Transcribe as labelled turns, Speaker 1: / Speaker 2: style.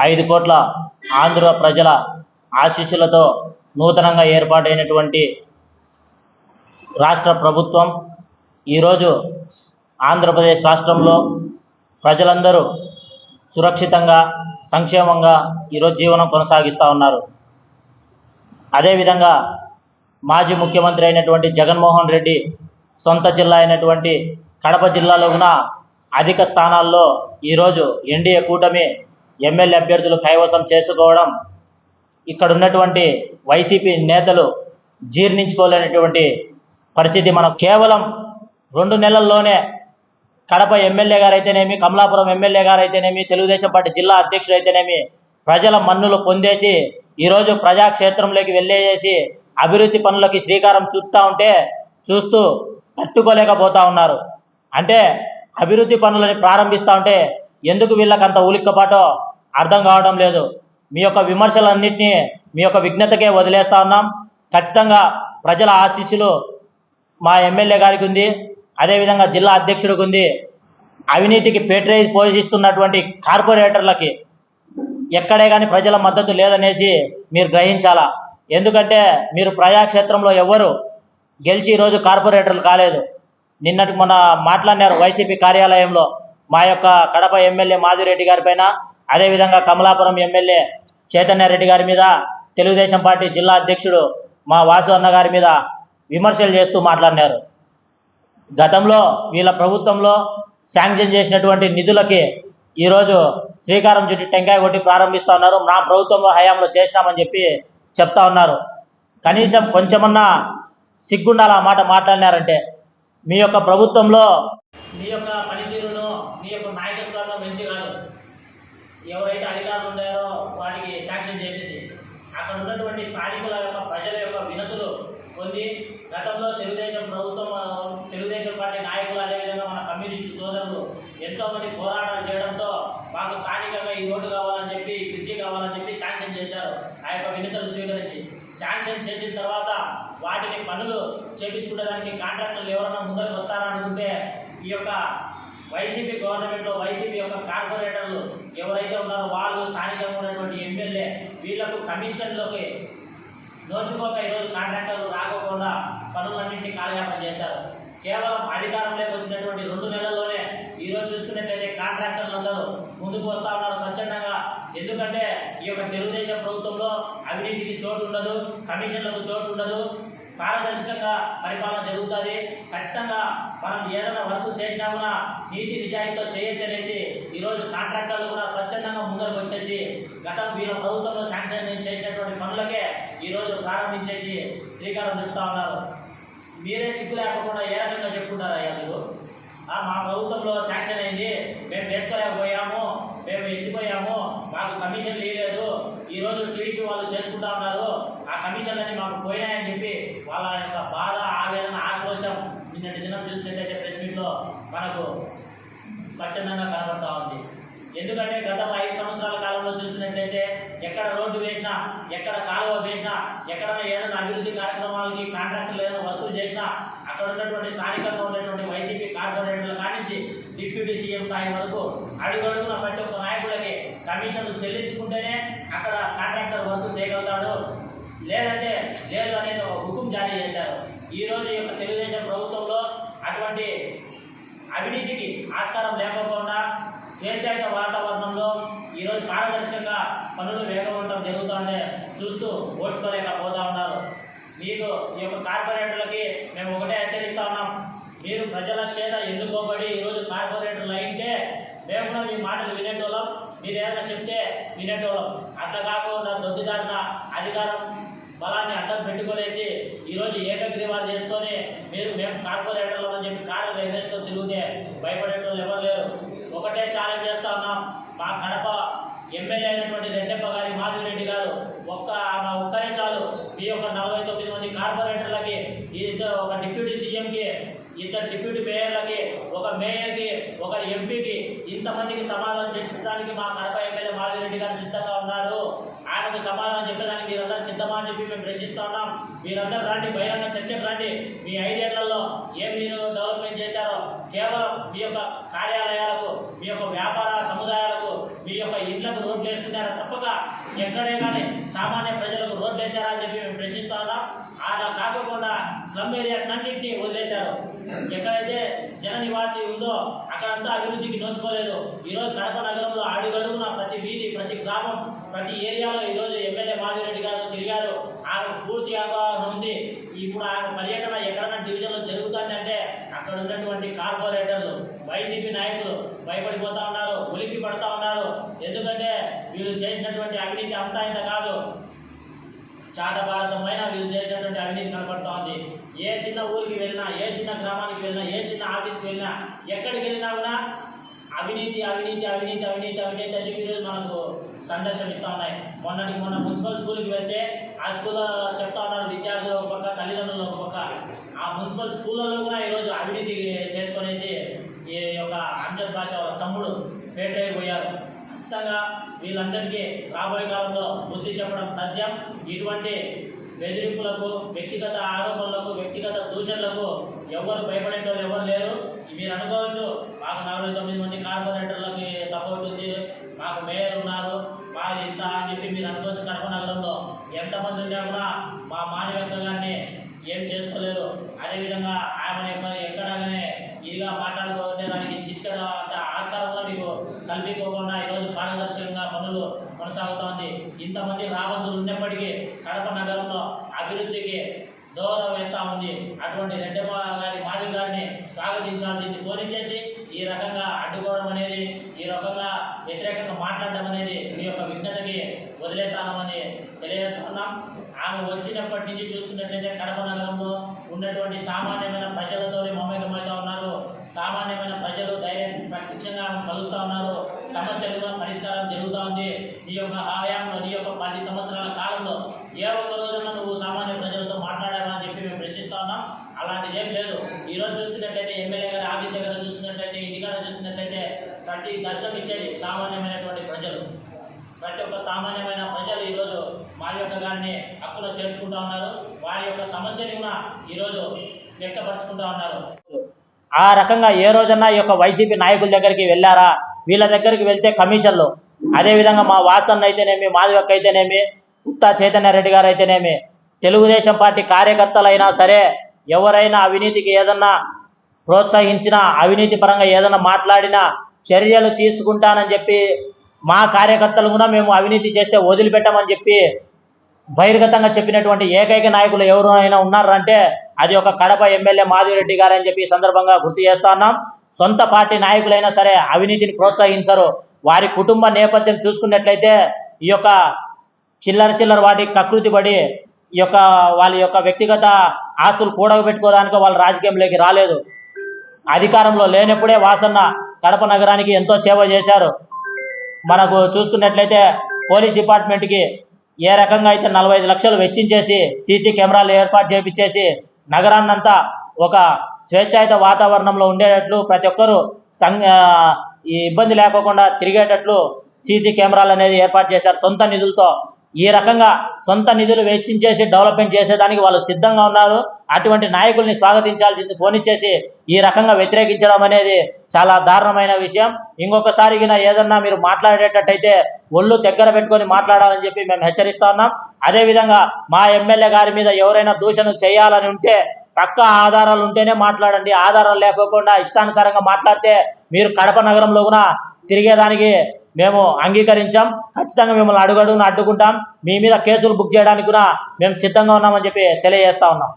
Speaker 1: ఐదు కోట్ల ఆంధ్ర ప్రజల ఆశీస్సులతో నూతనంగా ఏర్పాటైనటువంటి రాష్ట్ర ప్రభుత్వం ఈరోజు ఆంధ్రప్రదేశ్ రాష్ట్రంలో ప్రజలందరూ సురక్షితంగా సంక్షేమంగా ఈరోజు జీవనం కొనసాగిస్తూ ఉన్నారు. అదేవిధంగా మాజీ ముఖ్యమంత్రి అయినటువంటి జగన్మోహన్ రెడ్డి సొంత జిల్లా అయినటువంటి కడప జిల్లాలో ఉన్న అధిక స్థానాల్లో ఈరోజు ఎన్డీఏ కూటమి ఎమ్మెల్యే అభ్యర్థులు కైవసం చేసుకోవడం ఇక్కడ ఉన్నటువంటి వైసీపీ నేతలు జీర్ణించుకోలేనటువంటి పరిస్థితి మనం కేవలం రెండు నెలల్లోనే కడప ఎమ్మెల్యే గారు అయితేనేమి కమలాపురం ఎమ్మెల్యే గారు అయితేనేమి తెలుగుదేశం పార్టీ జిల్లా అధ్యక్షుడు అయితేనేమి ప్రజల మన్నులు పొందేసి ఈరోజు ప్రజాక్షేత్రంలోకి వెళ్ళేసి అభివృద్ధి పనులకి శ్రీకారం చుట్టా ఉంటే చూస్తూ తట్టుకోలేకపోతా ఉన్నారు. అంటే అభివృద్ధి పనులని ప్రారంభిస్తూ ఉంటే ఎందుకు వీళ్ళకంత ఉలిక్కపాటో అర్థం కావడం లేదు. మీ యొక్క విమర్శలన్నింటినీ మీ యొక్క విఘ్నతకే వదిలేస్తా ఉన్నాం. ఖచ్చితంగా ప్రజల ఆశీస్సులు మా ఎమ్మెల్యే గారికి ఉంది. అదేవిధంగా జిల్లా అధ్యక్షుడికి ఉంది. అవినీతికి పేట్రేజ్ పోషిస్తున్నటువంటి కార్పొరేటర్లకి ఎక్కడే కానీ ప్రజల మద్దతు లేదనేసి మీరు గ్రహించాలా? ఎందుకంటే మీరు ప్రజాక్షేత్రంలో ఎవరు? గెలిచి ఈరోజు కార్పొరేటర్లు కాలేదు. నిన్నటి మొన్న మాట్లాడినారు వైసీపీ కార్యాలయంలో మా యొక్క కడప ఎమ్మెల్యే మాధురెడ్డి గారి పైన. అదేవిధంగా కమలాపురం ఎమ్మెల్యే చైతన్య రెడ్డి గారి మీద తెలుగుదేశం పార్టీ జిల్లా అధ్యక్షుడు మా వాసు అన్న గారి మీద విమర్శలు చేస్తూ మాట్లాడినారు. గతంలో వీళ్ళ ప్రభుత్వంలో శాంక్షన్ చేసినటువంటి నిధులకి ఈరోజు శ్రీకారం చుట్టి టెంకాయ కొట్టి ప్రారంభిస్తూ ఉన్నారు. నా ప్రభుత్వంలో హయాంలో చేసినామని చెప్పి చెప్తా ఉన్నారు. కనీసం కొంచెమన్నా సిగ్గుండాలి ఆ మాట మాట్లాడినారంటే మీ యొక్క ప్రభుత్వంలో మీ యొక్క పనితీరును మీ యొక్క నాయకత్వంలో మంచి కాదు. ఎవరైతే అధికారులు ఉన్నారో వాటికి శాంక్షన్ చేసింది. అక్కడ ఉన్నటువంటి స్థానికుల యొక్క ప్రజల యొక్క వినతులు పొంది గతంలో తెలుగుదేశం ప్రభుత్వం తెలుగుదేశం పార్టీ నాయకులు అదేవిధంగా మన కమ్యూనిస్టు సోదరులు ఎంతోమంది పోరాటాలు చేయడంతో మాకు స్థానికంగా చెప్పి బ్రిడ్జి కావాలని చెప్పి శాంక్షన్ చేశారు. ఆ యొక్క వినతులు స్వీకరించి శాంక్షన్ చేసిన తర్వాత వాటిని పనులు చేపించుకోవడానికి కాంట్రాక్టర్లు ఎవరైనా వస్తారా అనుకుంటే ఈ యొక్క వైసీపీ గవర్నమెంట్లో వైసీపీ యొక్క కార్పొరేటర్లు ఎవరైతే ఉన్నారో వాళ్ళు స్థానికంగా ఉన్నటువంటి ఎమ్మెల్యే వీళ్ళకు కమిషన్లోకి దోచుకోక ఈరోజు కాంట్రాక్టర్లు రాకోకుండా పనులన్నింటినీ కాలయాపన చేశారు. కేవలం అధికారంలోకి వచ్చినటువంటి రెండు నెలల్లోనే ఈరోజు చూసుకున్నట్లయితే కాంట్రాక్టర్లు అందరూ ముందుకు వస్తా ఉన్నారు స్వచ్ఛందంగా. ఎందుకంటే ఈ యొక్క తెలుగుదేశం ప్రభుత్వంలో అవినీతికి చోటు ఉండదు కమిషన్లకు చోటు ఉండదు. పారదర్శకంగా పరిపాలన జరుగుతుంది. ఖచ్చితంగా మనం ఏదైనా వర్క్ చేసినా కూడా నీతి నిజాయితీతో చేయొచ్చనేసి ఈరోజు కాంట్రాక్టర్లు కూడా స్వచ్ఛందంగా ముందరకు వచ్చేసి గతం వీళ్ళ ప్రభుత్వంలో శాంక్షన్ చేసినటువంటి పనులకే ఈరోజు ప్రారంభించేసి శ్రీకారం చుడుతూ ఉన్నారు. మీరే సిగ్గు లేకుండా ఏ చేసుకుంటారయ్యా మీరు? ఆ, మా ప్రభుత్వంలో శాంక్షన్ అయింది. మేము వేసుకోలేకపోయాము. మేము ఎత్తిపోయాము. మాకు కమిషన్ లేదు ఈరోజు టీడీపీ వాళ్ళు చేసుకుంటా ఉన్నారు. ఆ కమిషన్లన్నీ మాకు పోయినాయని చెప్పి వాళ్ళ యొక్క బాధ ఆవేదన ఆక్రోశం నిన్నటి దినం చూసినట్టయితే ప్రెస్ మీట్లో మనకు స్వచ్ఛందంగా కనబడతా ఉంది. ఎందుకంటే గత ఐదు సంవత్సరాల కాలంలో చూసినట్టయితే ఎక్కడ రోడ్డు వేసినా ఎక్కడ కాలువ వేసినా ఎక్కడైనా ఏదైనా అభివృద్ధి కార్యక్రమాలకి కాంట్రాక్టులు ఏదైనా వర్కులు చేసినా అక్కడ ఉన్నటువంటి స్థానికంగా ఉన్నటువంటి వైసీపీ కార్పొరేటర్ల కానించి డిప్యూటీ సీఎం స్థాయి వరకు అడుగడుగున ప్రతి ఒక్క నాయకులకి కమిషన్లు చెల్లించుకుంటేనే అక్కడ కాంట్రాక్టర్ వర్క్ చేయగలుగుతాడు. లేదంటే లేదు అనేది ఒక హుకుం జారీ చేశారు. ఈ రోజు ఈ యొక్క తెలుగుదేశం ప్రభుత్వంలో అటువంటి అవినీతికి ఆస్కారం లేకపోకుండా స్వేచ్ఛాయుత వాతావరణంలో ఈరోజు పారదర్శకంగా పనులు వేగవంతం జరుగుతుంటే చూస్తూ ఓడ్చుకోలేకపోతా ఉన్నారు. మీకు ఈ యొక్క కార్పొరేటర్లకి మేము ఒకటే హెచ్చరిస్తా ఉన్నాం. మీరు ప్రజల చేత ఎన్నుకోబడి ఈరోజు కార్పొరేటర్లు అయితే మేము కూడా మీ మాటలు వినేటోళ్ళం. మీరు ఏమైనా చెప్తే వినేటోళ్ళం. అట్లా కాకుండా దొడ్డిదారిన అధికారం బలాన్ని అడ్డం పెట్టుకునేసి ఈరోజు ఏకగ్రీవాలు చేసుకొని మీరు మేము కార్పొరేటర్లు అని చెప్పి కారు ఎగరేసుకొని తిరిగితే భయపడేటోళ్ళు ఎవరు లేరు. ఒకటే ఛాలెంజ్ చేస్తా ఉన్నాం. మా కడప ఎమ్మెల్యే అయినటువంటి రెడ్డప్ప గారి మాధవిరెడ్డి గారు ఒక్క ఆమె ఒక్కరే చాలు. మీ యొక్క నలభై తొమ్మిది మంది కార్పొరేటర్లకి ఈ ఇద్దరు ఒక డిప్యూటీ సీఎంకి ఇద్దరు డిప్యూటీ మేయర్లకి ఒక మేయర్కి ఒక ఎంపీకి ఇంతమందికి సమాధానం చెప్పడానికి మా కడప ఎమ్మెల్యే మాధవిరెడ్డి గారు సిద్ధంగా ఉన్నారు. ఆయనకు సమాధానం చెప్పడానికి మీరందరూ సిద్ధమా అని చెప్పి మేము ప్రశ్నిస్తూ ఉన్నాం. మీరందరూ రండి బహిరంగ చర్చకు రండి. మీ ఐదేళ్ళలో ఏం మీరు డెవలప్మెంట్ చేశారో కేవలం మీ యొక్క కార్యాలయాలకు మీ యొక్క వ్యాపార సముదాయాలకు మీ యొక్క ఇండ్లకు రోడ్లు వేసుకున్నారా తప్పక? ఎక్కడే కానీ సామాన్య ప్రజలకు రోడ్లు వేశారా అని చెప్పి మేము ప్రశ్నిస్తూ ఉన్నాం. అలా కాకుండా స్లమ్ ఏరియాస్ అన్నింటినీ వదిలేశారు. ఎక్కడైతే జన నివాసి ఉందో అక్కడంతా అభివృద్ధికి నోచుకోలేదు. ఈరోజు కడప నగరంలో అడుగడుగున ప్రతి వీధి ప్రతి గ్రామం ప్రతి ఏరియాలో ఈరోజు ఎమ్మెల్యే మాధురెడ్డి గారు తిరిగారు. ఆమె పూర్తి అవగాహన ఉంది. ఇప్పుడు ఆమె పర్యటన ఎక్కడైనా డివిజన్లో జరుగుతుందంటే అక్కడ ఉన్నటువంటి కార్పొరేటర్లు వైసీపీ నాయకులు భయపడిపోతా ఉన్నారు ఉలిక్కి పడతా ఉన్నారు. ఎందుకంటే వీరు చేసినటువంటి అవినీతి అంతా ఇంత కాదు. చాట భారతమైన వీళ్ళు చేసినటువంటి అవినీతి కనపడుతూ ఉంది. ఏ చిన్న ఊరికి వెళ్ళినా ఏ చిన్న గ్రామానికి వెళ్ళినా ఏ చిన్న ఆఫీస్కి వెళ్ళినా ఎక్కడికి వెళ్ళినా కూడా అవినీతి అవినీతి అవినీతి అవినీతి అవినీతి అని చెప్పి ఈరోజు మనకు సందర్శన ఇస్తా ఉన్నాయి మొన్నటి మొన్న మున్సిపల్ స్కూల్కి వెళ్తే ఆ స్కూల్లో చెప్తా ఉన్నారు విద్యార్థులు ఒక పక్క తల్లిదండ్రులు ఒక పక్క. ఆ మున్సిపల్ స్కూళ్ళలో కూడా ఈరోజు అవినీతి చేసుకునేసి ఈ యొక్క అంజద్ భాష తమ్ముడు పేటైపోయారు ఖచ్చితంగా వీళ్ళందరికీ రాబోయే కాలంలో బుద్ధి చెప్పడం తథ్యం ఇటువంటి బెదిరింపులకు వ్యక్తిగత ఆరోపణలకు వ్యక్తిగత దూషణలకు ఎవరు భయపడేటోళ్ళు ఎవరు లేరు. మీరు అనుకోవచ్చు మాకు నలభై తొమ్మిది మంది కార్పొరేటర్లకి సపోర్ట్ ఉంది మాకు మేయర్ ఉన్నారు మాకు ఇంత అని చెప్పి మీరు అనుకోవచ్చు కడప నగరంలో ఎంతమంది ఉన్నా కూడా మా మానవీయత గారిని ఏం చేసుకోలేరు. అదేవిధంగా ఆమె యొక్క ఎక్కడగానే ఇదిగా మాట్లాడుకోవద్దే దానికి చిక్కడ అంత మీకు కల్పించుకోకుండా ఈరోజు పారదర్శకంగా పనులు కొనసాగుతోంది. ఇంతమంది రాబందులు ఉన్నప్పటికీ కడప నగరంలో అభివృద్ధికి దూరం వేస్తూ ఉంది. అటువంటి రెడ్డమ్మ గారి మాధవి గారిని స్వాగతించాల్సింది. పోనిచ్చేసి ఈ రకంగా అడ్డుకోవడం అనేది ఈ రకంగా వ్యతిరేకంగా మాట్లాడడం అనేది మీ యొక్క విజ్ఞతకి వదిలేస్తామని తెలియజేస్తున్నాం. ఆమె వచ్చినప్పటి నుంచి చూసుకున్నట్లయితే కడప నగరంలో ఉన్నటువంటి సామాన్యమైన ప్రజలతోనే మమేకమవుతా ఉన్నారు. సామాన్యమైన ప్రజలు ధైర్యం ప్రత్యక్షంగా ఆమె కలుస్తూ ఉన్నారు. సమస్యలు పరిష్కారం జరుగుతూ ఉంది. నీ యొక్క హయాంలో నీ యొక్క పది సంవత్సరాల కాలంలో ఏ ఒక్క రోజున నువ్వు సామాన్య ప్రజలతో మాట్లాడు అని చెప్పి మేము ప్రశ్నిస్తా ఉన్నాం అలాంటిది ఏం లేదు. ఈరోజు రోజు ఎమ్మెల్యే గారి ఆఫీస్ దగ్గర చూస్తున్నట్లయితే ఇంటికాడ చూస్తున్నట్లయితే ప్రతి దర్శనం ఇచ్చేది సామాన్యమైనటువంటి ప్రజలు. ప్రతి ఒక్క సామాన్యమైన ప్రజలు ఈరోజు వారి యొక్క గారిని హక్కులో చేర్చుకుంటా ఉన్నారు. వారి యొక్క సమస్యని కూడా ఈరోజు వ్యక్తపరుచుకుంటా ఉన్నారు. ఆ రకంగా ఏ రోజన్నా ఈ యొక్క వైసీపీ నాయకుల దగ్గరికి వెళ్ళారా? వీళ్ళ దగ్గరికి వెళ్తే కమిషన్లు. అదేవిధంగా మా వాసన్ అయితేనేమి మాధవక్క అయితేనేమి ఉత్తా చైతన్య రెడ్డి గారు అయితేనేమి తెలుగుదేశం పార్టీ కార్యకర్తలైనా సరే ఎవరైనా అవినీతికి ఏదన్నా ప్రోత్సహించినా అవినీతి పరంగా ఏదైనా మాట్లాడినా చర్యలు తీసుకుంటానని చెప్పి మా కార్యకర్తలు కూడా మేము అవినీతి చేస్తే వదిలిపెట్టమని చెప్పి బహిర్గతంగా చెప్పినటువంటి ఏకైక నాయకులు ఎవరైనా ఉన్నారంటే అది ఒక కడప ఎమ్మెల్యే మాధవిరెడ్డి గారు అని చెప్పి సందర్భంగా గుర్తు చేస్తా ఉన్నాం. సొంత పార్టీ నాయకులైనా సరే అవినీతిని ప్రోత్సహించరు. వారి కుటుంబ నేపథ్యం చూసుకున్నట్లయితే ఈ యొక్క చిల్లర చిల్లర వాటి కకృతి పడి ఈ యొక్క వాళ్ళ యొక్క వ్యక్తిగత ఆస్తులు కూడగబెట్టుకోవడానికి వాళ్ళు రాజకీయంలోకి రాలేదు. అధికారంలో లేనప్పుడే వాసన్న కడప నగరానికి ఎంతో సేవ చేశారు. మనకు చూసుకున్నట్లయితే పోలీస్ డిపార్ట్మెంట్కి ఏ రకంగా అయితే నలభై ఐదు లక్షలు వెచ్చించేసి సీసీ కెమెరాలు ఏర్పాటు చేపించేసి నగరాన్నంతా ఒక స్వేచ్ఛాయుత వాతావరణంలో ఉండేటట్లు ప్రతి ఒక్కరూ సంఘ ఈ ఇబ్బంది లేకోకుండా తిరిగేటట్లు సీసీ కెమెరాలు అనేది ఏర్పాటు చేశారు. సొంత నిధులతో ఈ రకంగా సొంత నిధులు వెచ్చించేసి డెవలప్మెంట్ చేసేదానికి వాళ్ళు సిద్ధంగా ఉన్నారు. అటువంటి నాయకుల్ని స్వాగతించాల్సింది పోనిచ్చేసి ఈ రకంగా వ్యతిరేకించడం అనేది చాలా దారుణమైన విషయం. ఇంకొకసారి ఏదన్నా మీరు మాట్లాడేటట్టయితే ఒళ్ళు దగ్గర పెట్టుకొని మాట్లాడాలని చెప్పి మేము హెచ్చరిస్తా ఉన్నాం. అదేవిధంగా మా ఎమ్మెల్యే గారి మీద ఎవరైనా దూషణలు చేయాలని ఉంటే పక్క ఆధారాలు ఉంటేనే మాట్లాడండి. ఆధారాలు లేకోకుండా ఇష్టానుసారంగా మాట్లాడితే మీరు కడప నగరంలో కూడా తిరిగేదానికి మేము అంగీకరించాం. ఖచ్చితంగా మిమ్మల్ని అడుగడుగున అడ్డుకుంటాం. మీ మీద కేసులు బుక్ చేయడానికి కూడా మేము సిద్ధంగా ఉన్నామని చెప్పి తెలియజేస్తా ఉన్నాం.